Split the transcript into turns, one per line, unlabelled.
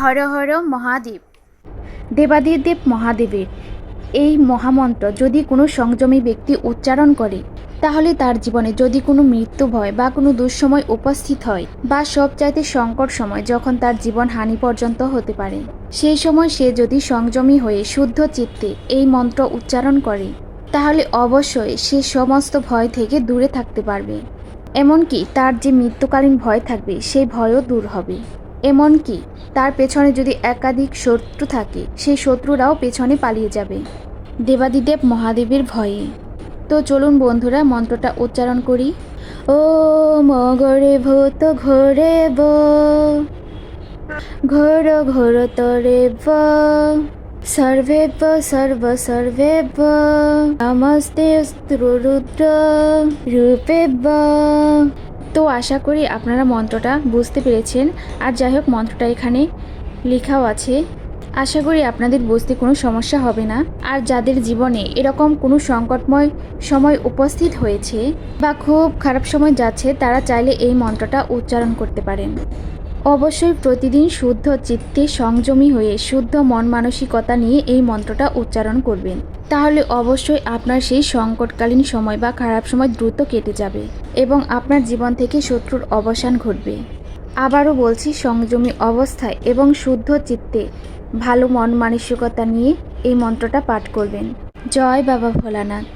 হর হর মহাদেব। দেবাদিদেব মহাদেবের এই মহামন্ত্র যদি কোনো সংযমী ব্যক্তি উচ্চারণ করে, তাহলে তার জীবনে যদি কোনো মৃত্যু ভয় বা কোনো দুঃসময় উপস্থিত হয় বা সব চাইতে সংকট সময় যখন তার জীবন হানি পর্যন্ত হতে পারে, সেই সময় সে যদি সংযমী হয়ে শুদ্ধ চিত্তে এই মন্ত্র উচ্চারণ করে, তাহলে অবশ্যই সে সমস্ত ভয় থেকে দূরে থাকতে পারবে। এমনকি তার যে মৃত্যুকালীন ভয় থাকবে, সেই ভয়ও দূর হবে। এমনকি তার পেছনে যদি একাধিক শত্রু থাকে, সেই শত্রুরাও পেছনে পালিয়ে যাবে। দেবাদিদেব মহাদেবের ভয়ে। তো চলুন বন্ধুরা, মন্ত্রটা উচ্চারণ করি। ও মগরে ভূত ঘোরে ব। ঘোর ঘোর তরে ব। সর্বে সর্ব সর্বে নমস্তে রুদ্র রূপে ব। তো আশা করি আপনারা মন্ত্রটা বুঝতে পেরেছেন। আর যাই হোক, মন্ত্রটা এখানে লেখাও আছে। আশা করি আপনাদের বুঝতে কোনো সমস্যা হবে না। আর যাদের জীবনে এরকম কোনো সংকটময় সময় উপস্থিত হয়েছে বা খুব খারাপ সময় যাচ্ছে, তারা চাইলে এই মন্ত্রটা উচ্চারণ করতে পারেন। অবশ্যই প্রতিদিন শুদ্ধ চিত্তে সংযমী হয়ে শুদ্ধ মন মানসিকতা নিয়ে এই মন্ত্রটা উচ্চারণ করবেন। তাহলে অবশ্যই আপনার সেই সংকটকালীন সময় বা খারাপ সময় দ্রুত কেটে যাবে এবং আপনার জীবন থেকে শত্রুর অবসান ঘটবে। আবারও বলছি, সংযমী অবস্থায় এবং শুদ্ধ চিত্তে ভালো মন মানসিকতা নিয়ে এই মন্ত্রটা পাঠ করবেন। জয় বাবা ভোলানাথ।